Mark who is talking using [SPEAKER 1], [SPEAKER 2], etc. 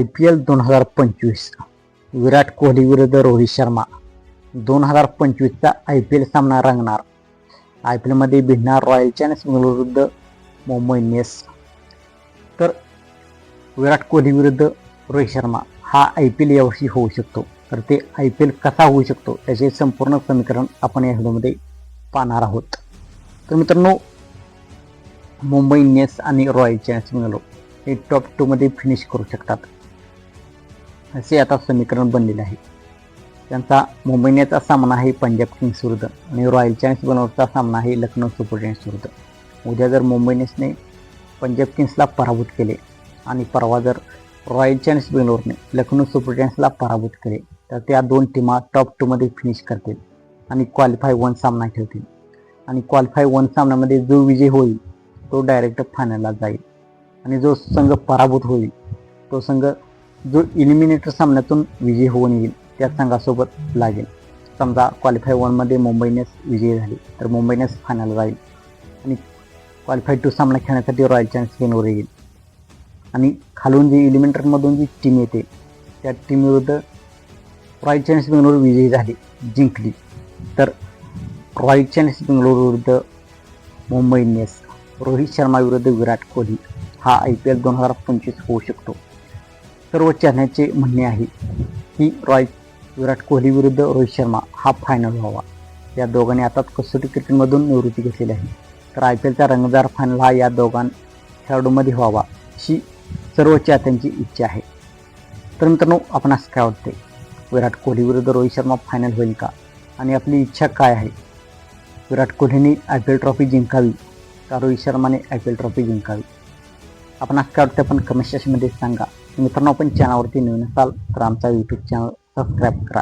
[SPEAKER 1] I P L दोन हजार पंचवीस. विराट कोहली विरुद्ध रोहित शर्मा. दोन हजार पंचवीसचा आय पी एल सामना रंगणार. आय पी एलमध्ये भिडणार रॉयल चॅलेंज बेंगळुरू विरुद्ध मुंबई इंडियन्स. तर विराट कोहली विरुद्ध रोहित शर्मा हा आय पी एल यावर्षी होऊ शकतो. तर ते आय पी एल कसा होऊ शकतो याचे संपूर्ण समीकरण आपण या व्हिडिओमध्ये पाहणार आहोत. तर मित्रांनो मुंबई इंडियन्स आणि रॉयल चॅलेंज बेंगळुरू हे टॉप टूमध्ये फिनिश करू शकतात. असे आता समीकरण बनलेले आहे. त्यांचा मुंबई सामना आहे पंजाब किंग्स विरुद्ध आणि रॉयल चॅलेंज बेंगळुरूचा सामना आहे लखनौ सुपर जायंट्स विरुद्ध. उद्या जर मुंबई इंडियन्सने पंजाब किंग्सला पराभूत केले आणि परवा जर रॉयल चॅलेंज बेंगलोरने लखनौ सुपर जायंट्सला पराभूत केले तर त्या दोन टीमा टॉप टूमध्ये फिनिश करतील आणि क्वालिफाय वन सामना खेळतील आणि क्वालिफाय वन सामन्यामध्ये जो विजय होईल तो डायरेक्ट फायनलला जाईल. आणि जो संघ पराभूत होईल तो संघ जो इलिमिनेटर सामन्यातून विजयी होऊन येईल त्या संघासोबत लागेल. समजा क्वालिफाय वनमध्ये मुंबई इंडियन्स विजयी झाली तर मुंबई इंडियन्स फायनल जाईल आणि क्वालिफाय टू सामना खेळण्यासाठी रॉयल चॅलेंज बेंगलोर येईल. आणि खालून जी इलिमिनेटरमधून जी टीम येते त्या टीमविरुद्ध रॉयल चॅलेंज बेंगलोर विजयी झाली जिंकली. तर रॉयल चॅलेंज बेंगलोर विरुद्ध मुंबई इंडियन्स रोहित शर्मा विरुद्ध विराट कोहली. हा आय पी एल दोन हजार पंचवीस होऊ शकतो. सर्व चाहण्याचे म्हणणे आहे की रॉय विराट कोहली विरुद्ध रोहित शर्मा हा फायनल व्हावा. या दोघांनी आता कसोटी क्रिकेटमधून निवृत्ती घेतलेली आहे. तर आय पी एलचा रंगदार फायनल हा या दोघां खेळाडूमध्ये व्हावा अशी सर्व चाहत्यांची इच्छा आहे. तर मित्रांनो आपणास काय वाटते विराट कोहली विरुद्ध रोहित शर्मा फायनल होईल का? आणि आपली इच्छा काय आहे? विराट कोहलीने आय पी एल ट्रॉफी जिंकावी का रोहित शर्माने आय पी एल ट्रॉफी जिंकावी? आपण काय वाटतं पण कमेंट सेक्शनमध्ये सांगा. मित्रांनो आपण चॅनलवरती नवीन असाल तर आमचा यूट्यूब चॅनल सबस्क्राईब करा.